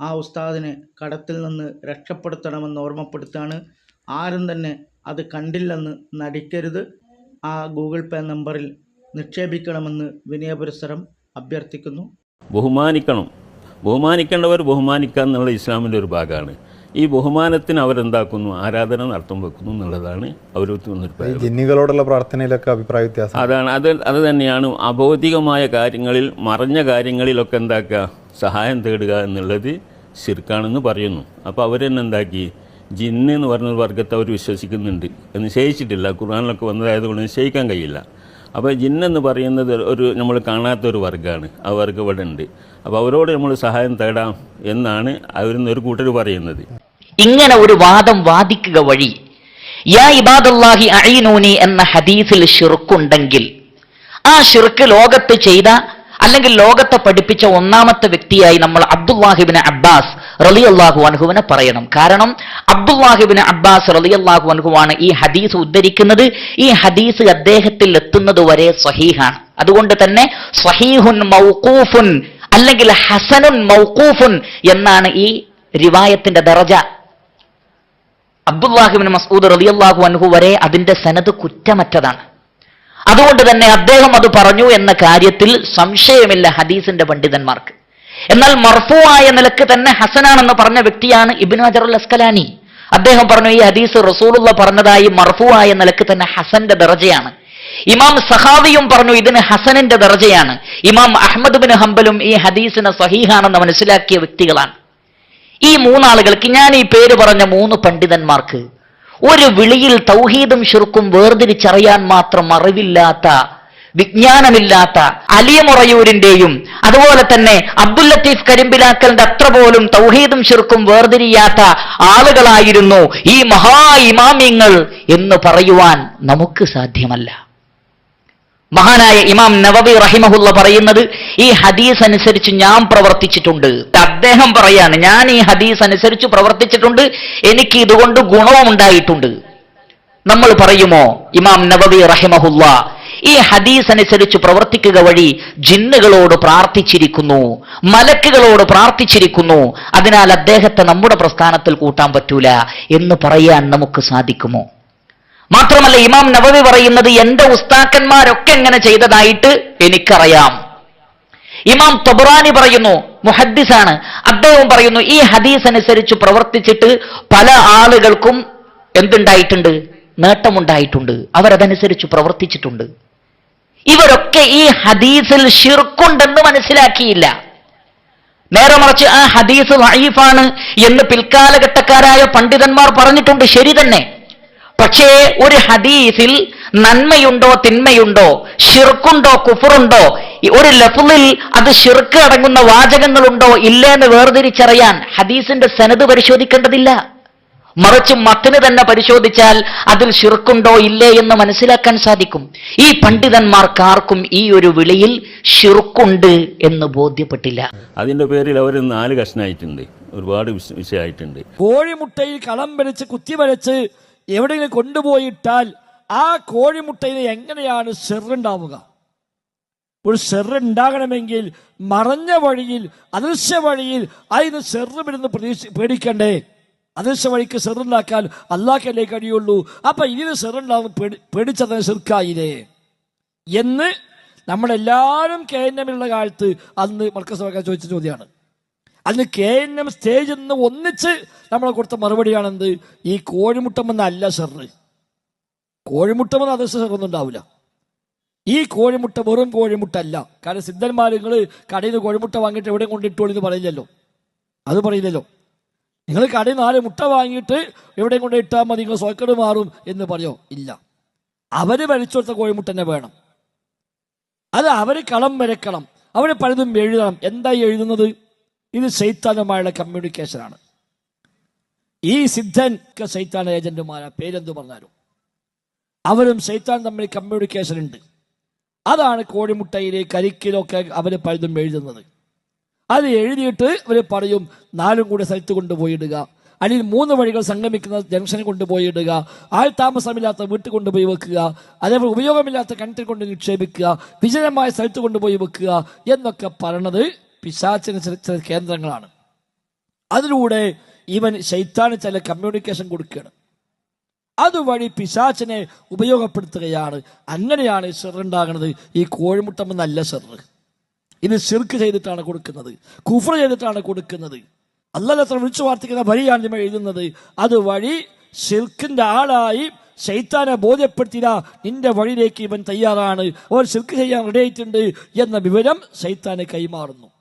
ആ ഉസ്താദിനെ കടത്തിൽ നിന്ന് രക്ഷപ്പെടുത്തണമെന്ന് ഓർമ്മപ്പെടുത്തുകയാണ്. ആരും തന്നെ അത് കണ്ടില്ലെന്ന് നടിക്കരുത്. ആ ഗൂഗിൾ പേ നമ്പറിൽ നിക്ഷേപിക്കണമെന്ന് വിനയപുരസരം അഭ്യർത്ഥിക്കുന്നു. ബഹുമാനിക്കണം. ബഹുമാനിക്കേണ്ടവർ ബഹുമാനിക്കുക എന്നുള്ള ഇസ്ലാമിന്റെ ഒരു ഭാഗമാണ്. ഈ ബഹുമാനത്തിന് അവരെന്താക്കുന്നു? ആരാധന നടത്തം വെക്കുന്നു എന്നുള്ളതാണ് അവർ ജിന്നികളോടുള്ള പ്രാർത്ഥനയിലൊക്കെ അഭിപ്രായ വ്യത്യാസം. അതാണ് അത് അത് തന്നെയാണ് അഭൗതികമായ കാര്യങ്ങളിൽ മറഞ്ഞ കാര്യങ്ങളിലൊക്കെ എന്താക്കുക? സഹായം തേടുക എന്നുള്ളത് ശിർക്കാണെന്ന് പറയുന്നു. അപ്പോൾ അവർ തന്നെ എന്താക്കി? ജിന്ന് എന്ന് പറഞ്ഞൊരു വർഗത്തെ അവർ വിശ്വസിക്കുന്നുണ്ട്. എന്ന് നിശ്ചയിച്ചിട്ടില്ല ഖുർആാനിലൊക്കെ വന്നതായതുകൊണ്ട് നിശ്ചയിക്കാൻ കഴിയില്ല. അപ്പോൾ ജിന്നെന്ന് പറയുന്നത് ഒരു നമ്മൾ കാണാത്ത ഒരു വർഗമാണ് ആ വർഗം ഇവിടെ ഉണ്ട്. അപ്പോൾ അവരോട് നമ്മൾ സഹായം തേടാം എന്നാണ് അവരിൽ ഒരു കൂട്ടർ പറയുന്നത്. ഇങ്ങനെ ഒരു വാദം വാദിക്കുക വഴി യാ എന്ന ഹദീസിൽ ഷിർക്കുണ്ടെങ്കിൽ ആ ഷിർക്ക് ലോകത്ത് ചെയ്ത അല്ലെങ്കിൽ ലോകത്തെ പഠിപ്പിച്ച ഒന്നാമത്തെ വ്യക്തിയായി നമ്മൾ അബ്ദുല്ലാഹിബിന് അബ്ബാസ് റളിയല്ലാഹു അൻഹുവിനെ പറയണം. കാരണം അബ്ദുല്ലാഹിബിന് അബ്ബാസ് റളിയല്ലാഹു അൻഹുവാണ് ഈ ഹദീസ് ഉദ്ധരിക്കുന്നത്. ഈ ഹദീസ് അദ്ദേഹത്തിൽ എത്തുന്നത് വരെ സഹീഹാണ് അതുകൊണ്ട് തന്നെ സഹീഹുൻ മൗക്കൂഫുൻ അല്ലെങ്കിൽ ഹസനുൻ മൗക്കൂഫുൻ എന്നാണ് ഈ റിവായത്തിന്റെ ദറജ. അബ്ദുല്ലാഹിബിൻ മസൂദ് റളിയല്ലാഹു അൻഹു വരെ അതിന്റെ സനത് കുറ്റമറ്റതാണ്. അതുകൊണ്ട് തന്നെ അദ്ദേഹം അത് പറഞ്ഞു എന്ന കാര്യത്തിൽ സംശയമില്ല ഹദീസിന്റെ പണ്ഡിതന്മാർക്ക്. എന്നാൽ മർഫുവായ നിലയ്ക്ക് തന്നെ ഹസനാണെന്ന് പറഞ്ഞ വ്യക്തിയാണ് ഇബിൻ ഹജറുൽ അസ്കലാനി അദ്ദേഹം പറഞ്ഞു ഈ ഹദീസ് റസൂലുള്ള പറഞ്ഞതായി മർഫുവായ നിലയ്ക്ക് തന്നെ ഹസന്റെ ദർജയാണ്. ഇമാം സഹാവിയും പറഞ്ഞു ഇതിന് ഹസനിന്റെ ദർജയാണ്. ഇമാം അഹമ്മദ് ബിൻ ഹംബലും ഈ ഹദീസിന് സഹീഹാണെന്ന് മനസ്സിലാക്കിയ വ്യക്തികളാണ്. ഈ മൂന്നാളുകൾക്ക് ഞാൻ ഈ പേര് പറഞ്ഞ മൂന്ന് പണ്ഡിതന്മാർക്ക് ഒരു വിളിയിൽ തൗഹീദും ഷിർക്കും വേർതിരിച്ചറിയാൻ മാത്രം അറിവില്ലാത്ത വിജ്ഞാനമില്ലാത്ത അലിയമുറയൂരിന്റെയും അതുപോലെ തന്നെ അബ്ദുൽ ലത്തീഫ് കരിമ്പിലാക്കലിന്റെ അത്ര പോലും തൗഹീദും ഷിർക്കും വേർതിരിയാത്ത ആളുകളായിരുന്നു ഈ മഹാ ഇമാമിങ്ങൾ എന്ന് പറയുവാൻ നമുക്ക് സാധ്യമല്ല. മഹാനായ ഇമാം നവബി റഹിമഹുല്ല പറയുന്നത് ഈ ഹദീസ് അനുസരിച്ച് ഞാൻ പ്രവർത്തിച്ചിട്ടുണ്ട്. അദ്ദേഹം പറയാണ് ഞാൻ ഈ ഹദീസ് അനുസരിച്ച് പ്രവർത്തിച്ചിട്ടുണ്ട്. എനിക്ക് ഇതുകൊണ്ട് ഗുണവും ഉണ്ടായിട്ടുണ്ട്. നമ്മൾ പറയുമോ ഇമാം നവബി റഹിമഹുല്ല ഈ ഹദീസ് അനുസരിച്ച് പ്രവർത്തിക്കുക വഴി ജിന്നുകളോട് പ്രാർത്ഥിച്ചിരിക്കുന്നു മലക്കുകളോട് പ്രാർത്ഥിച്ചിരിക്കുന്നു. അതിനാൽ അദ്ദേഹത്തെ നമ്മുടെ പ്രസ്ഥാനത്തിൽ കൂട്ടാൻ പറ്റൂല എന്ന് പറയാൻ നമുക്ക് സാധിക്കുമോ? മാത്രമല്ല ഇമാം നവവി പറയുന്നത് എന്റെ ഉസ്താക്കന്മാരൊക്കെ എങ്ങനെ ചെയ്തതായിട്ട് എനിക്കറിയാം. ഇമാം തൊബറാനി പറയുന്നു മുഹദ്ദിസാണ്. അദ്ദേഹം പറയുന്നു ഈ ഹദീസ് അനുസരിച്ച് പ്രവർത്തിച്ചിട്ട് പല ആളുകൾക്കും എന്തുണ്ടായിട്ടുണ്ട്? നേട്ടമുണ്ടായിട്ടുണ്ട്. അവരതനുസരിച്ച് പ്രവർത്തിച്ചിട്ടുണ്ട്. ഇവരൊക്കെ ഈ ഹദീസിൽ ഷിർക്കുണ്ടെന്ന് മനസ്സിലാക്കിയില്ല. നേരെ മറിച്ച് ആ ഹദീസ് വൈഫാണ് എന്ന് പിൽക്കാലഘട്ടക്കാരായ പണ്ഡിതന്മാർ പറഞ്ഞിട്ടുണ്ട് ശരി തന്നെ. പക്ഷേ ഒരു ഹദീസിൽ നന്മയുണ്ടോ തിന്മയുണ്ടോ ഷിർക്കുണ്ടോ കുഫറുണ്ടോ ഒരു ലഫുലിൽ അത് ഷിർക്ക് അടങ്ങുന്ന വാചകങ്ങളുണ്ടോ ഇല്ലെന്ന് വേർതിരിച്ചറിയാൻ ഹദീസിന്റെ സനത് പരിശോധിക്കേണ്ടതില്ല. മറിച്ച് മത്തിന് തന്നെ പരിശോധിച്ചാൽ അതിൽ ഷിർക്കുണ്ടോ ഇല്ലേ എന്ന് മനസ്സിലാക്കാൻ സാധിക്കും. ഈ പണ്ഡിതന്മാർക്കാർക്കും ഈ ഒരു വിളിയിൽ ഷിർക്കുണ്ട് എന്ന് ബോധ്യപ്പെട്ടില്ല. അതിന്റെ പേരിൽ അവർ നാല് കഷ്ണായിട്ടുണ്ട്. ഒരുപാട് വിഷയായിട്ടുണ്ട് വിഷയമായിട്ടുണ്ട്. കോഴിമുട്ടയിൽ കളം വരച്ച് കുത്തി വരച്ച് എവിടെയെങ്കിലും കൊണ്ടുപോയിട്ടാൽ ആ കോഴിമുട്ടയിൽ എങ്ങനെയാണ് സെറുണ്ടാവുക? ഒരു സെറുണ്ടാകണമെങ്കിൽ മറഞ്ഞ വഴിയിൽ അദൃശ്യ വഴിയിൽ അതിന് സെറുമിരുന്ന് പ്രതീക്ഷ പേടിക്കണ്ടേ? അദൃശ്യ വഴിക്ക് സെറുണ്ടാക്കാൻ അല്ലാക്കല്ലേ കഴിയുള്ളൂ. അപ്പൊ ഇതിന് സെറുണ്ടാവും പേടി പേടിച്ചതിന് ചെറുക്കായില്ലേ എന്ന് നമ്മളെല്ലാവരും കേന്ദ്രമുള്ള കാലത്ത് അന്ന് മർക്കസ് ചോദിച്ച ചോദ്യമാണ്. അന്ന് കെ എൻ എം സ്റ്റേജ് നിന്ന് ഒന്നിച്ച് നമ്മളെ കൊടുത്ത മറുപടിയാണെന്ത്? ഈ കോഴിമുട്ടമെന്നല്ല ഷെറ് കോഴിമുട്ടമെന്ന് അതേ സെറൊന്നും ഉണ്ടാവില്ല ഈ കോഴിമുട്ട വെറും കോഴിമുട്ടല്ല. കാരണം സിദ്ധന്മാർ നിങ്ങൾ കടയിൽ നിന്ന് കോഴിമുട്ട വാങ്ങിയിട്ട് എവിടെ കൊണ്ടിട്ടോളി എന്ന് പറയില്ലല്ലോ. അത് പറയില്ലല്ലോ. നിങ്ങൾ കടയിൽ നാല് മുട്ട വാങ്ങിയിട്ട് എവിടെ കൊണ്ട് ഇട്ടാൽ മതി നിങ്ങൾ സോക്കേട് മാറും എന്ന് പറയോ? ഇല്ല. അവർ വലിച്ചെടുത്ത കോഴിമുട്ട തന്നെ വേണം. അത് അവർ കളം വരക്കണം അവർ പലതും എഴുതണം. എന്തായി എഴുതുന്നത്? ഇത് സൈത്താനുമായുള്ള കമ്മ്യൂണിക്കേഷനാണ് ഈ സിദ്ധൻ സൈത്താൻ ഏജന്റുമാരാണ് പേരെന്തു പറഞ്ഞാലും. അവരും സൈത്താൻ തമ്മിൽ കമ്മ്യൂണിക്കേഷൻ ഉണ്ട്. അതാണ് കോഴിമുട്ടയിലെ കരിക്കിലൊക്കെ അവർ പലതും എഴുതുന്നത്. അത് എഴുതിയിട്ട് അവർ പറയും നാലും കൂടെ സ്ഥലത്ത് കൊണ്ടുപോയിടുക. അല്ലെങ്കിൽ മൂന്ന് വഴികൾ സംഗമിക്കുന്ന ജംഗ്ഷനിൽ കൊണ്ടുപോയി ഇടുക ആൾ താമസമില്ലാത്ത വീട്ടിൽ കൊണ്ടുപോയി വെക്കുക. അതേപോലെ ഉപയോഗമില്ലാത്ത കിണറ്റിൽ കൊണ്ട് നിക്ഷേപിക്കുക. വിജനമായ സ്ഥലത്ത് കൊണ്ടുപോയി വെക്കുക എന്നൊക്കെ പറയണത് പിശാച്ചിന് ചില ചില കേന്ദ്രങ്ങളാണ്. അതിലൂടെ ഇവൻ ശൈത്താന് ചില കമ്മ്യൂണിക്കേഷൻ കൊടുക്കുകയാണ്. അതുവഴി പിശാച്ചിനെ ഉപയോഗപ്പെടുത്തുകയാണ്. അങ്ങനെയാണ് ഈ സെറുണ്ടാകുന്നത് ഈ കോഴിമുട്ടമ്മ നല്ല സെറ് ഇത് സിർക്ക് ചെയ്തിട്ടാണ് കൊടുക്കുന്നത്. കുഫർ ചെയ്തിട്ടാണ് കൊടുക്കുന്നത്. അല്ലത്ര വിളിച്ചു വാർത്തിക്കുന്ന വരിയാണ് നമ്മൾ എഴുതുന്നത്. അതുവഴി സിർക്കിന്റെ ആളായി ശൈത്താനെ ബോധ്യപ്പെടുത്തിയ നിന്റെ വഴിയിലേക്ക് ഇവൻ തയ്യാറാണ്. അവൻ സിർക്ക് ചെയ്യാൻ റെഡി ആയിട്ടുണ്ട് എന്ന വിവരം ശൈത്താനെ കൈമാറുന്നു.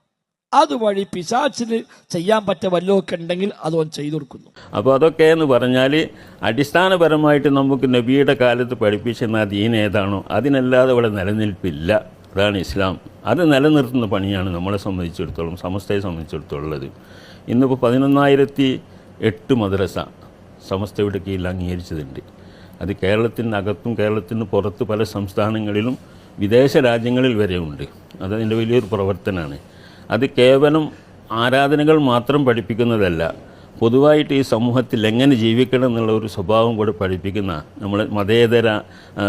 അതുവഴി പിശാച്ചിന് ചെയ്യാൻ പറ്റ വല്ലതൊക്കെ ഉണ്ടെങ്കിൽ അത് അവൻ ചെയ്തു കൊടുക്കുന്നു. അപ്പോൾ അതൊക്കെ എന്ന് പറഞ്ഞാൽ അടിസ്ഥാനപരമായിട്ട് നമുക്ക് നബിയുടെ കാലത്ത് പഠിപ്പിച്ചിരുന്ന ദീൻ ഏതാണോ അതിനല്ലാതെ ഇവിടെ നിലനിൽപ്പില്ല. അതാണ് ഇസ്ലാം. അത് നിലനിർത്തുന്ന പണിയാണ് നമ്മളെ സംബന്ധിച്ചിടത്തോളം സമസ്തയെ സംബന്ധിച്ചിടത്തോളം ഉള്ളത്. ഇന്നിപ്പോൾ പതിനൊന്നായിരത്തി എട്ട് മദ്രസ സമസ്തയുടെ കീഴിൽ അംഗീകരിച്ചതുണ്ട്. അത് കേരളത്തിനകത്തും കേരളത്തിന് പുറത്ത് പല സംസ്ഥാനങ്ങളിലും വിദേശ രാജ്യങ്ങളിൽ വരെ ഉണ്ട് അതതിന്റെ വലിയൊരു പ്രവർത്തനമാണ്. അത് കേവലം ആരാധനകൾ മാത്രം പഠിപ്പിക്കുന്നതല്ല. പൊതുവായിട്ട് ഈ സമൂഹത്തിൽ എങ്ങനെ ജീവിക്കണം എന്നുള്ള ഒരു സ്വഭാവം കൂടെ പഠിപ്പിക്കുന്ന നമ്മൾ മതേതര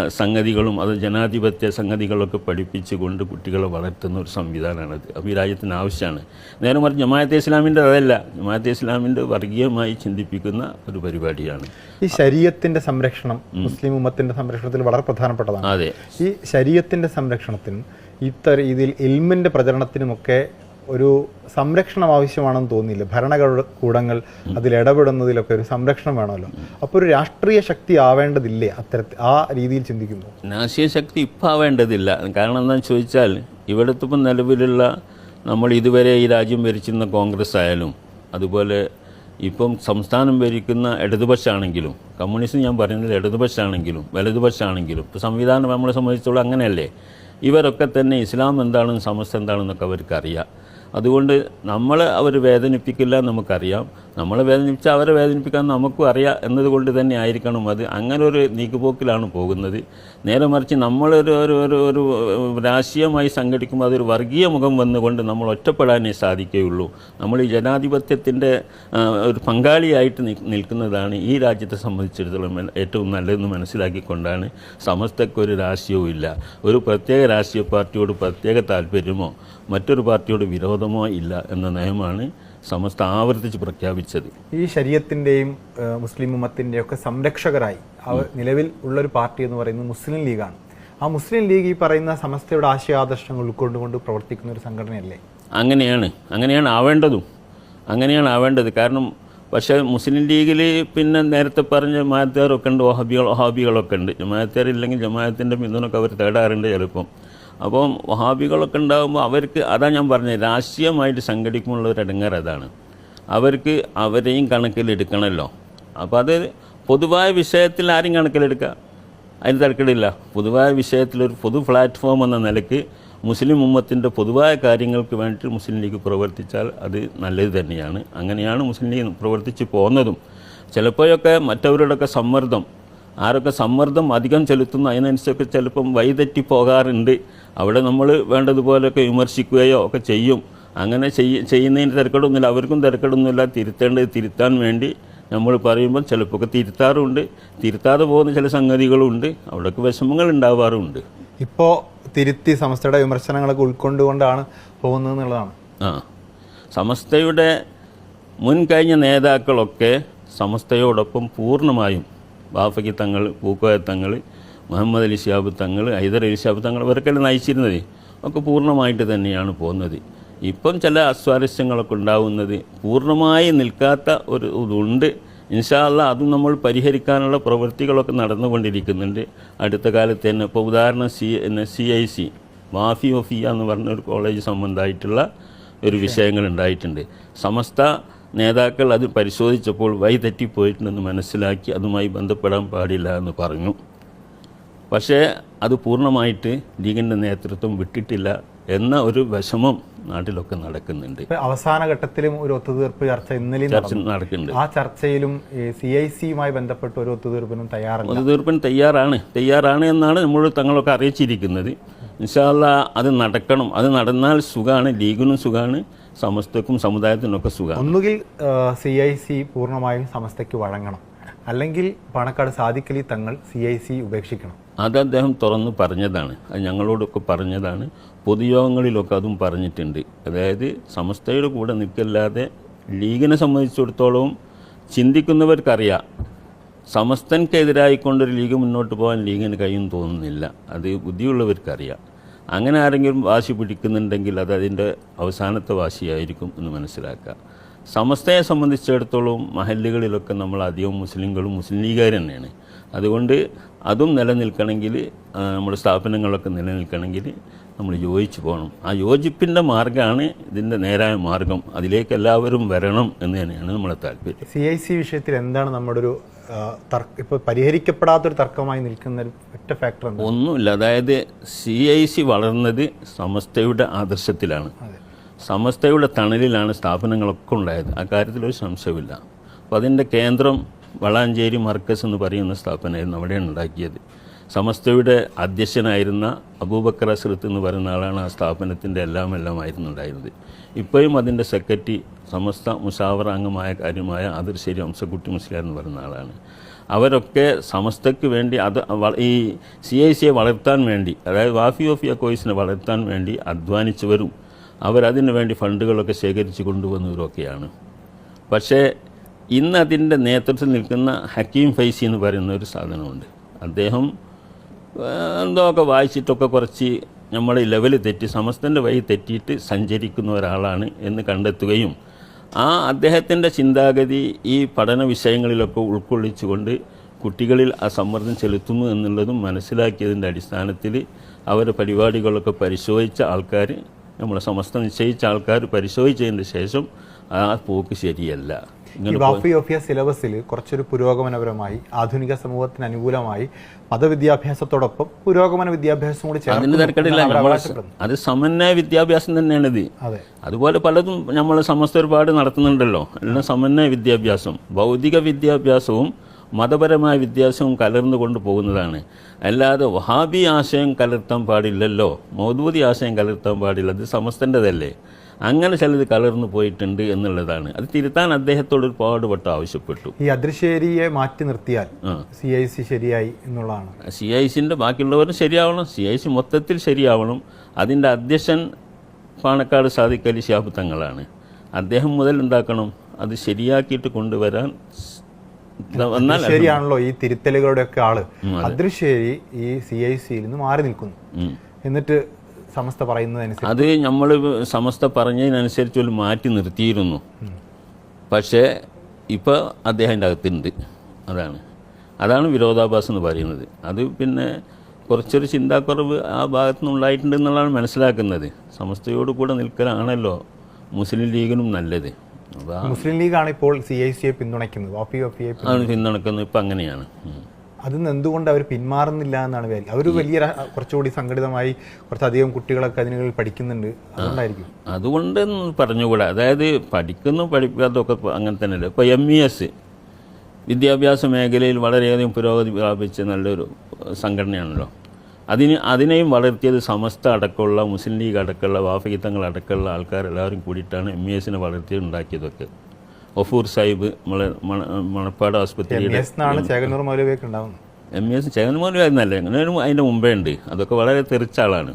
സംഗതികളും അത് ജനാധിപത്യ സംഗതികളൊക്കെ പഠിപ്പിച്ചുകൊണ്ട് കുട്ടികളെ വളർത്തുന്ന ഒരു സംവിധാനമാണത് അപ്പോൾ ഈ രാജ്യത്തിന് ആവശ്യമാണ്. നേരെ മറിച്ച് ജമാഅത്തെ ഇസ്ലാമിന്റെ അതല്ല. ജമാഅത്തെ ഇസ്ലാമിന്റെ വർഗീയമായി ചിന്തിപ്പിക്കുന്ന ഒരു പരിപാടിയാണ്. ഈ ശരീരത്തിന്റെ സംരക്ഷണം മുസ്ലിം ഉമ്മത്തിന്റെ സംരക്ഷണത്തിൽ വളരെ പ്രധാനപ്പെട്ടതാണ്. അതെ. ഈ ശരീരത്തിന്റെ സംരക്ഷണത്തിനും ഇത്തരം ഇതിൽ എൽമിന്റെ പ്രചരണത്തിനുമൊക്കെ ഒരു സംരക്ഷണം ആവശ്യമാണെന്ന് തോന്നിയില്ല. ഭരണകൂടങ്ങൾ അതിൽ ഇടപെടുന്നതിലൊക്കെ ഒരു സംരക്ഷണം വേണമല്ലോ. അപ്പോൾ ഒരു രാഷ്ട്രീയ ശക്തി ആവേണ്ടതില്ലേ? അത്തരത്തിൽ ആ രീതിയിൽ ചിന്തിക്കുന്നു. രാഷ്ട്രീയ ശക്തി ഇപ്പം ആവേണ്ടതില്ല. കാരണം എന്താണെന്ന് ചോദിച്ചാൽ ഇവിടുത്തെ ഇപ്പം നിലവിലുള്ള നമ്മൾ ഇതുവരെ ഈ രാജ്യം ഭരിച്ചിരുന്ന കോൺഗ്രസ് ആയാലും അതുപോലെ ഇപ്പം സംസ്ഥാനം ഭരിക്കുന്ന ഇടതുപക്ഷമാണെങ്കിലും കമ്മ്യൂണിസ്റ്റ് ഞാൻ പറയുന്നത് ഇടതുപക്ഷമാണെങ്കിലും വലതുപക്ഷമാണെങ്കിലും ഇപ്പോൾ സംവിധാനം നമ്മളെ സംബന്ധിച്ചോളം അങ്ങനെയല്ലേ? ഇവരൊക്കെ തന്നെ ഇസ്ലാം എന്താണെന്ന് സമസ്ത എന്താണെന്നൊക്കെ അവർക്ക് അറിയാം അതുകൊണ്ട് നമ്മൾ അവർ വേദനിപ്പിക്കില്ല നമുക്കറിയാം. നമ്മളെ വേദനിപ്പിച്ചാൽ അവരെ വേദനിപ്പിക്കാൻ നമുക്കും അറിയാം എന്നതുകൊണ്ട് തന്നെ ആയിരിക്കണം അത്. അങ്ങനെ ഒരു നീക്കുപോക്കിലാണ് പോകുന്നത്. നേരെ മറിച്ച് നമ്മളൊരു ഒരു ഒരു ഒരു രാഷ്ട്രീയമായി സംഘടിക്കുമ്പോൾ അതൊരു വർഗീയ മുഖം വന്നുകൊണ്ട് നമ്മൾ ഒറ്റപ്പെടാനേ സാധിക്കുകയുള്ളൂ. നമ്മൾ ഈ ജനാധിപത്യത്തിന്റെ ഒരു പങ്കാളിയായിട്ട് നിൽക്കുന്നതാണ് ഈ രാജ്യത്തെ സംബന്ധിച്ചിടത്തോളം ഏറ്റവും നല്ലതെന്ന് മനസ്സിലാക്കിക്കൊണ്ടാണ് സമസ്തക്കൊരു രാഷ്ട്രീയവും ഇല്ല. ഒരു പ്രത്യേക രാഷ്ട്രീയ പാർട്ടിയോട് പ്രത്യേക താല്പര്യമോ മറ്റൊരു പാർട്ടിയോട് വിരോധമോ ഇല്ല എന്ന നയമാണ് സമസ്ത ആവർത്തിച്ച് പ്രഖ്യാപിച്ചത്. ഈ ശരീരത്തിന്റെയും ഏഹ്, മുസ്ലിം ഉമ്മത്തിന്റെയും ഒക്കെ സംരക്ഷകരായി. അവർ നിലവിൽ ഉള്ളൊരു പാർട്ടി എന്ന് പറയുന്നത് മുസ്ലിം ലീഗാണ്. ആ മുസ്ലിം ലീഗ് ഈ പറയുന്ന സമസ്തയുടെ ആശയ ആശയാദർശങ്ങൾ ഉൾക്കൊണ്ടുകൊണ്ട് പ്രവർത്തിക്കുന്ന ഒരു സംഘടനയല്ലേ? അങ്ങനെയാണ്. അങ്ങനെയാണ് ആവേണ്ടതും. അങ്ങനെയാണ് ആവേണ്ടത്. കാരണം പക്ഷേ മുസ്ലിം ലീഗിൽ പിന്നെ നേരത്തെ പറഞ്ഞ ജമാഅത്തുകാരൊക്കെ ഉണ്ട് വഹാബികൾ വഹാബികളൊക്കെ ഉണ്ട്. ജമാഅത്തുകാരില്ലെങ്കിൽ ജമാഅത്തിന്റെ പിന്തുണയൊക്കെ അവർ തേടാറുണ്ട് ചിലപ്പം അപ്പം വഹാബികളൊക്കെ ഉണ്ടാകുമ്പോൾ അവർക്ക് അതാ ഞാൻ പറഞ്ഞത് രാഷ്ട്രീയമായിട്ട് സംഘടിക്കുമ്പോൾ ഒരു ഇടങ്ങേറ് അതാണ്. അവർക്ക് അവരെയും കണക്കിലെടുക്കണമല്ലോ. അപ്പോൾ അത് പൊതുവായ വിഷയത്തിൽ ആരും കണക്കിലെടുക്കുക അതിന് തിരക്കിടില്ല പൊതുവായ വിഷയത്തിലൊരു പൊതു പ്ലാറ്റ്ഫോം എന്ന നിലയ്ക്ക് മുസ്ലിം ഉമ്മത്തിന്റെ പൊതുവായ കാര്യങ്ങൾക്ക് വേണ്ടിയിട്ട് മുസ്ലിം ലീഗ് പ്രവർത്തിച്ചാൽ അത് നല്ലത് തന്നെയാണ്. അങ്ങനെയാണ് മുസ്ലിം ലീഗ് പ്രവർത്തിച്ച് പോകുന്നതും. ചിലപ്പോഴൊക്കെ മറ്റവരുടെയൊക്കെ സമ്മർദ്ദം ആരൊക്കെ സമ്മർദ്ദം അധികം ചെലുത്തുന്നു അതിനനുസരിച്ച് ചിലപ്പം വഴിതെറ്റി പോകാറുണ്ട്. അവിടെ നമ്മൾ വേണ്ടതുപോലെയൊക്കെ വിമർശിക്കുകയോ ഒക്കെ ചെയ്യും. അങ്ങനെ ചെയ്യ ചെയ്യുന്നതിന് തിരക്കടൊന്നുമില്ല. അവർക്കും തിരക്കടൊന്നുമില്ല. തിരുത്തേണ്ടത് തിരുത്താൻ വേണ്ടി നമ്മൾ പറയുമ്പോൾ ചിലപ്പോൾ തിരുത്താറുണ്ട്. തിരുത്താതെ പോകുന്ന ചില സംഗതികളുണ്ട്. അവിടെയൊക്കെ വിഷമങ്ങൾ ഉണ്ടാവാറുണ്ട്. ഇപ്പോൾ തിരുത്തി സമസ്തയുടെ വിമർശനങ്ങളൊക്കെ ഉൾക്കൊണ്ടുകൊണ്ടാണ് പോകുന്നത് എന്നുള്ളതാണ്. ആ. സമസ്തയുടെ മുൻകഴിഞ്ഞ നേതാക്കളൊക്കെ സമസ്തയോടൊപ്പം പൂർണമായും ബാഫക്കി തങ്ങൾ പൂക്കോയ തങ്ങൾ മുഹമ്മദ് അലി ഷിഹാബ് തങ്ങൾ ഹൈദർ അലി ഷിഹാബ് തങ്ങൾ ഇവർക്കെല്ലാം നയിച്ചിരുന്നത് ഒക്കെ പൂർണമായിട്ട് തന്നെയാണ് പോകുന്നത്. ഇപ്പം ചില അസ്വാരസ്യങ്ങളൊക്കെ ഉണ്ടാവുന്നത് പൂർണമായി നിൽക്കാത്ത ഒരു ഇതുണ്ട്. ഇൻഷാല്ല അതും നമ്മൾ പരിഹരിക്കാനുള്ള പ്രവൃത്തികളൊക്കെ നടന്നുകൊണ്ടിരിക്കുന്നുണ്ട്. അടുത്ത കാലത്ത് തന്നെ ഇപ്പോൾ ഉദാഹരണം സി എന്നെ സി ഐ സി മാഫി ഒഫിയ എന്ന് പറഞ്ഞ ഒരു കോളേജ് സംബന്ധമായിട്ടുള്ള ഒരു വിഷയങ്ങൾ ഉണ്ടായിട്ടുണ്ട്. സമസ്ത നേതാക്കൾ അത് പരിശോധിച്ചപ്പോൾ വഴി തെറ്റിപ്പോയിട്ടുണ്ടെന്ന് മനസ്സിലാക്കി അതുമായി ബന്ധപ്പെടാൻ പാടില്ല എന്ന് പറഞ്ഞു. പക്ഷേ അത് പൂർണമായിട്ട് ലീഗിന്റെ നേതൃത്വം വിട്ടിട്ടില്ല എന്ന ഒരു വിഷമം നാട്ടിലൊക്കെ നടക്കുന്നുണ്ട്. അവസാന ഘട്ടത്തിലും ഒരു ഒത്തുതീർപ്പ് ചർച്ച ഇന്നലെയും ചർച്ച നടക്കുന്നുണ്ട്. ആ ചർച്ചയിലും സി ഐ സിയുമായി ബന്ധപ്പെട്ട് ഒരു ഒത്തുതീർപ്പിനും തയ്യാറാണ് ഒത്തുതീർപ്പിന് തയ്യാറാണ്. തയ്യാറാണ് എന്നാണ് നമ്മൾ തങ്ങളൊക്കെ അറിയിച്ചിരിക്കുന്നത്. ഇൻഷാല്ല അത് നടക്കണം. അത് നടന്നാൽ സുഖമാണ് ലീഗിനും സുഖമാണ് സമസ്തക്കും സമുദായത്തിനൊക്കെ സുഖമാണ് ഒന്നുകിൽ സി ഐ സി പൂർണമായും സമസ്തയ്ക്ക് വഴങ്ങണം. അല്ലെങ്കിൽ പണക്കാട് സാധിക്കലി തങ്ങൾ സി ഐ സി ഉപേക്ഷിക്കണം. അത് അദ്ദേഹം തുറന്ന് പറഞ്ഞതാണ്. അത് ഞങ്ങളോടൊക്കെ പറഞ്ഞതാണ്. പൊതുയോഗങ്ങളിലൊക്കെ അതും പറഞ്ഞിട്ടുണ്ട്. അതായത് സമസ്തയുടെ കൂടെ നിൽക്കല്ലാതെ ലീഗിനെ സംബന്ധിച്ചിടത്തോളം ചിന്തിക്കുന്നവർക്കറിയാം. സമസ്തൻക്കെതിരായിക്കൊണ്ടൊരു ലീഗ് മുന്നോട്ട് പോകാൻ ലീഗിന് കഴിയും തോന്നുന്നില്ല. അത് ബുദ്ധിയുള്ളവർക്കറിയാം. അങ്ങനെ ആരെങ്കിലും വാശി പിടിക്കുന്നുണ്ടെങ്കിൽ അത് അതിന്റെ അവസാനത്തെ വാശിയായിരിക്കും എന്ന് മനസ്സിലാക്കുക. സമസ്തയെ സംബന്ധിച്ചിടത്തോളം മഹല്ലുകളിലൊക്കെ നമ്മൾ അധികം മുസ്ലിങ്ങളും മുസ്ലിം ലീഗുകാർ തന്നെയാണ്. അതുകൊണ്ട് അതും നിലനിൽക്കണമെങ്കിൽ നമ്മുടെ സ്ഥാപനങ്ങളൊക്കെ നിലനിൽക്കണമെങ്കിൽ നമ്മൾ യോജിച്ച് പോകണം. ആ യോജിപ്പിന്റെ മാർഗമാണ് ഇതിന്റെ നേരായ മാർഗം അതിലേക്ക് എല്ലാവരും വരണം എന്ന് തന്നെയാണ് നമ്മുടെ താല്പര്യം. സി ഐ സി വിഷയത്തിൽ എന്താണ് നമ്മുടെ ഒരു തർക്ക ഇപ്പോൾ പരിഹരിക്കപ്പെടാത്തൊരു തർക്കമായി നിൽക്കുന്ന ഒരു ഒറ്റ ഫാക്ടർ ഒന്നുമില്ല. അതായത് സി ഐ സി വളർന്നത് സമസ്തയുടെ ആദർശത്തിലാണ്. സമസ്തയുടെ തണലിലാണ് സ്ഥാപനങ്ങളൊക്കെ ഉണ്ടായത്. ആ കാര്യത്തിൽ ഒരു സംശയമില്ല അപ്പോൾ അതിന്റെ കേന്ദ്രം വളാഞ്ചേരി മർക്കസ് എന്ന് പറയുന്ന സ്ഥാപനമായിരുന്നു അവിടെയാണ് ഉണ്ടാക്കിയത്. സമസ്തയുടെ അധ്യക്ഷനായിരുന്ന അബൂബക്കർ അസ്രത്ത് എന്ന് പറയുന്ന ആളാണ് ആ സ്ഥാപനത്തിന്റെ എല്ലാം എല്ലാം ആയിരുന്നു ഉണ്ടായിരുന്നത്. ഇപ്പോഴും അതിന്റെ സെക്രട്ടറി സമസ്ത മുഷാവറ അംഗമായ കാര്യമായ അതിർശ്ശേരി വംശക്കുട്ടി മുസ്ലിയാർ എന്ന് പറയുന്ന ആളാണ്. അവരൊക്കെ സമസ്തയ്ക്ക് വേണ്ടി അത് ഈ സി ഐ സിയെ വളർത്താൻ വേണ്ടി അതായത് വാഫി ഓഫ് യ കോയ്സിനെ വളർത്താൻ വേണ്ടി അധ്വാനിച്ചവരും അവരതിനു വേണ്ടി ഫണ്ടുകളൊക്കെ ശേഖരിച്ച് കൊണ്ടുവന്നവരൊക്കെയാണ് പക്ഷേ ഇന്ന് അതിന്റെ നേതൃത്വത്തിൽ നിൽക്കുന്ന ഹക്കീം ഫൈസി എന്ന് പറയുന്ന ഒരു സാധനമുണ്ട്. അദ്ദേഹം എന്തൊക്കെ വായിച്ചിട്ടൊക്കെ കുറച്ച് നമ്മളെ ലെവൽ തെറ്റി സമസ്തന്റെ വഴി തെറ്റിയിട്ട് സഞ്ചരിക്കുന്ന ഒരാളാണ് എന്ന് കണ്ടെത്തുകയും ആ അദ്ദേഹത്തിന്റെ ചിന്താഗതി ഈ പഠന വിഷയങ്ങളിലൊക്കെ ഉൾക്കൊള്ളിച്ചുകൊണ്ട് കുട്ടികളിൽ ആ സമ്മർദ്ദം ചെലുത്തുന്നു എന്നുള്ളതും മനസ്സിലാക്കിയതിന്റെ അടിസ്ഥാനത്തിൽ അവരുടെ പരിപാടികളൊക്കെ പരിശോധിച്ച ആൾക്കാർ നമ്മളെ സമസ്ത നിശ്ചയിച്ച ആൾക്കാർ പരിശോധിച്ചതിന് ശേഷം ആ പോക്ക് ശരിയല്ല. ഈ ഓഫിയ സിലബസിൽ കുറച്ചൊരു പുരോഗമനപരമായി ആധുനിക സമൂഹത്തിന് അനുകൂലമായി മതവിദ്യാഭ്യാസത്തോടൊപ്പം പുരോഗമന വിദ്യാഭ്യാസം കൂടി അവകാശപ്പെടുന്നത്. അത് സമന്വയ വിദ്യാഭ്യാസം തന്നെയാണിത് അതെ. അതുപോലെ പലതും നമ്മൾ സമസ്ത ഒരുപാട് നടത്തുന്നുണ്ടല്ലോ. എല്ലാം സമന്വയ വിദ്യാഭ്യാസം. ഭൗതിക വിദ്യാഭ്യാസവും മതപരമായ വ്യത്യാസവും കലർന്നു കൊണ്ട് പോകുന്നതാണ്. അല്ലാതെ വഹാബി ആശയം കലർത്താൻ പാടില്ലല്ലോ. മൗദൂദി ആശയം കലർത്താൻ പാടില്ല. അത് സമസ്തന്റെതല്ലേ അങ്ങനെ ചിലത് കലർന്നു പോയിട്ടുണ്ട് എന്നുള്ളതാണ്. അത് തിരുത്താൻ അദ്ദേഹത്തോട് ഒരുപാട് വട്ടം ആവശ്യപ്പെട്ടു. ഈ അദൃശ്ശേരിയെ മാറ്റി നിർത്തിയാൽ സി ഐ സി ശരിയായി എന്നുള്ളതാണ്. സി ഐ സിന്റെ ബാക്കിയുള്ളവരും ശരിയാവണം. സി ഐ സി മൊത്തത്തിൽ ശരിയാവണം. അതിന്റെ അധ്യക്ഷൻ പാണക്കാട് സാദിഖ് അലി ശിഹാബ് തങ്ങളാണ്. അദ്ദേഹം മുതൽ ഉണ്ടാക്കണം അത് ശരിയാക്കിയിട്ട് കൊണ്ടുവരാൻ ശരിയാണല്ലോ ഈ തിരുത്തലുകളുടെ ഒക്കെ ആൾ അദൃശ്യേരി ഈ സി ഐ സിയിൽ നിന്ന് മാറി നിൽക്കുന്നു. എന്നിട്ട് സമസ്ത പറയുന്നതനുസരിച്ച് അത് നമ്മൾ സമസ്ത പറഞ്ഞതിനനുസരിച്ച് ഒരു മാറ്റി നിർത്തിയിരുന്നു. പക്ഷേ ഇപ്പോൾ അദ്ദേഹത്തിന്റെ അകത്തുണ്ട്. അതാണ്. അതാണ് വിരോധാഭാസം എന്ന് പറയുന്നത്. അത് പിന്നെ കുറച്ചൊരു ചിന്താക്കുറവ് ആ ഭാഗത്തു നിന്നുണ്ടായിട്ടുണ്ട് എന്നുള്ളതാണ് മനസ്സിലാക്കുന്നത്. സമസ്തയോട് കൂടെ നിൽക്കലാണല്ലോ മുസ്ലിം ലീഗിനും നല്ലത്. മുസ്ലിം ലീഗ് ആണ് ഇപ്പോൾ സി ഐ സിയെ പിന്തുണയ്ക്കുന്നത് ഒ പി ഒ പിന്തുണക്കുന്നത് ഇപ്പം അങ്ങനെയാണ്. അതിൽ എന്തുകൊണ്ട് അവർ പിന്മാറുന്നില്ല എന്നാണ് അവർ വലിയ കുറച്ചുകൂടി സംഘടിതമായി കുറച്ചധികം കുട്ടികളൊക്കെ അതിനുകളിൽ പഠിക്കുന്നുണ്ട്. അതുകൊണ്ടായിരിക്കും. അതുകൊണ്ടെന്ന് പറഞ്ഞുകൂടാ. അതായത് പഠിക്കുന്നു പഠിക്കാത്തൊക്കെ അങ്ങനെ തന്നെയല്ലേ. ഇപ്പോൾ എം ഇ എസ് വിദ്യാഭ്യാസ മേഖലയിൽ വളരെയധികം പുരോഗതി പ്രാപിച്ച നല്ലൊരു സംഘടനയാണല്ലോ. അതിന് അതിനെയും വളർത്തിയത് സമസ്ത അടക്കമുള്ള മുസ്ലിം ലീഗ് അടക്കമുള്ള വാഫിത്തങ്ങൾ അടക്കമുള്ള ആൾക്കാർ എല്ലാവരും കൂടിയിട്ടാണ് എം ഇ എസിനെ വളർത്തി ഉണ്ടാക്കിയതൊക്കെ. ഒഫൂർ സാഹിബ് നമ്മളെ മണ മണപ്പാട് ആസ്പത്രിയുടെ ഉണ്ടാവുന്നത്. എം ഇ എസ് ചേകന്മാരുമായിരുന്നല്ലേ അങ്ങനെ ഒരു അതിന്റെ മുമ്പേ ഉണ്ട്. അതൊക്കെ വളരെ തെറിച്ച ആളാണ്.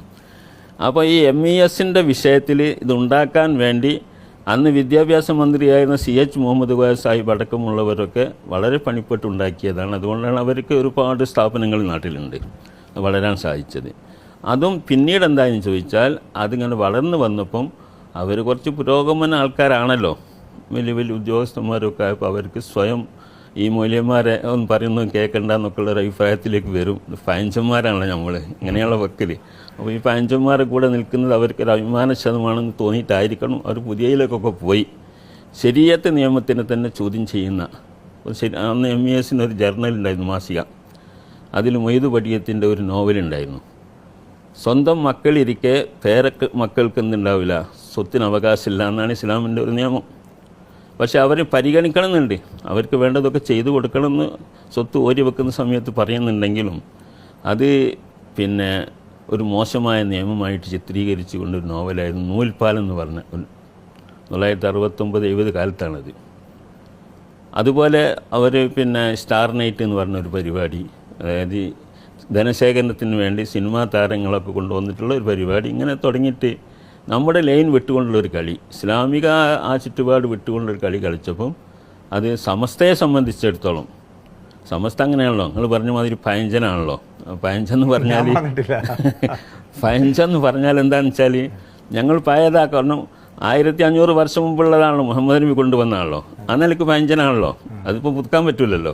അപ്പോൾ ഈ എം ഇ എസിന്റെ വിഷയത്തിൽ ഇതുണ്ടാക്കാൻ വേണ്ടി അന്ന് വിദ്യാഭ്യാസ മന്ത്രിയായിരുന്ന സി എച്ച് മുഹമ്മദ് കോയ സാഹിബ് അടക്കമുള്ളവരൊക്കെ വളരെ പണിപ്പെട്ടുണ്ടാക്കിയതാണ്. അതുകൊണ്ടാണ് അവർക്ക് ഒരുപാട് സ്ഥാപനങ്ങൾ നാട്ടിലുണ്ട്. വളരാൻ സാധിച്ചത്. അതും പിന്നീട് എന്താണെന്ന് ചോദിച്ചാൽ അതിങ്ങനെ വളർന്നു വന്നപ്പം അവർ കുറച്ച് പുരോഗമന ആൾക്കാരാണല്ലോ. വലിയ വലിയ ഉദ്യോഗസ്ഥന്മാരൊക്കെ ആയപ്പോൾ അവർക്ക് സ്വയം ഈ മൂല്യന്മാരെ ഒന്ന് പറയുന്നു കേൾക്കണ്ട എന്നൊക്കെയുള്ള ഒരു അഭിപ്രായത്തിലേക്ക് വരും. ഫാൻസന്മാരാണല്ലോ നമ്മൾ ഇങ്ങനെയുള്ള വക്കിൽ അപ്പോൾ ഈ ഫാൻസന്മാരെ കൂടെ നിൽക്കുന്നത് അവർക്കൊരു അഭിമാന ശതമാണെന്ന് തോന്നിയിട്ടായിരിക്കണം അവർ പുതിയയിലേക്കൊക്കെ പോയി. ശരിയത്തെ നിയമത്തിനെ തന്നെ ചോദ്യം ചെയ്യുന്ന. ഒരു ശരി അന്ന് എം ഇ എസിന് ഒരു ജേർണൽ ഉണ്ടായിരുന്നു മാസിക. അതിൽ മൊയ്തു പടിയത്തിന്റെ ഒരു നോവലുണ്ടായിരുന്നു സ്വന്തം മക്കളിരിക്കെ പേരക്ക് മക്കൾക്ക് എന്തുണ്ടാവില്ല? സ്വത്തിന് അവകാശമില്ല എന്നാണ് ഇസ്ലാമിന്റെ ഒരു നിയമം. പക്ഷേ അവരെ പരിഗണിക്കണമെന്നുണ്ട്. അവർക്ക് വേണ്ടതൊക്കെ ചെയ്തു കൊടുക്കണമെന്ന് സ്വത്ത് ഓരി വെക്കുന്ന സമയത്ത് പറയുന്നുണ്ടെങ്കിലും അത് പിന്നെ ഒരു മോശമായ നിയമമായിട്ട് ചിത്രീകരിച്ചു കൊണ്ടൊരു നോവലായിരുന്നു നൂൽപ്പാലം എന്ന് പറഞ്ഞ തൊള്ളായിരത്തി അറുപത്തൊമ്പത് എഴുപത് കാലത്താണത്. അതുപോലെ അവർ പിന്നെ സ്റ്റാർ നൈറ്റ് എന്ന് പറഞ്ഞൊരു പരിപാടി അതായത് ഈ ധനശേഖരണത്തിന് വേണ്ടി സിനിമാ താരങ്ങളൊക്കെ കൊണ്ടുവന്നിട്ടുള്ള ഒരു പരിപാടി ഇങ്ങനെ തുടങ്ങിയിട്ട് നമ്മുടെ ലൈൻ വിട്ടുകൊണ്ടുള്ളൊരു കളി ഇസ്ലാമിക ആ ചുറ്റുപാട് വിട്ടുകൊണ്ടൊരു കളി കളിച്ചപ്പം അത് സമസ്തയെ സംബന്ധിച്ചിടത്തോളം സമസ്ത അങ്ങനെയാണല്ലോ നിങ്ങൾ പറഞ്ഞ മാതിരി പയഞ്ചനാണല്ലോ. പയഞ്ചെന്ന് പറഞ്ഞാൽ പയഞ്ചെന്ന് പറഞ്ഞാൽ എന്താണെന്ന് വെച്ചാൽ ഞങ്ങൾ പയതാ കാരണം ആയിരത്തി അഞ്ഞൂറ് വർഷം മുമ്പുള്ളതാണല്ലോ മുഹമ്മദ് നബി കൊണ്ടുവന്നാണല്ലോ ആ നിലയ്ക്ക് പയഞ്ചനാണല്ലോ. അതിപ്പോൾ പുതുക്കാൻ പറ്റില്ലല്ലോ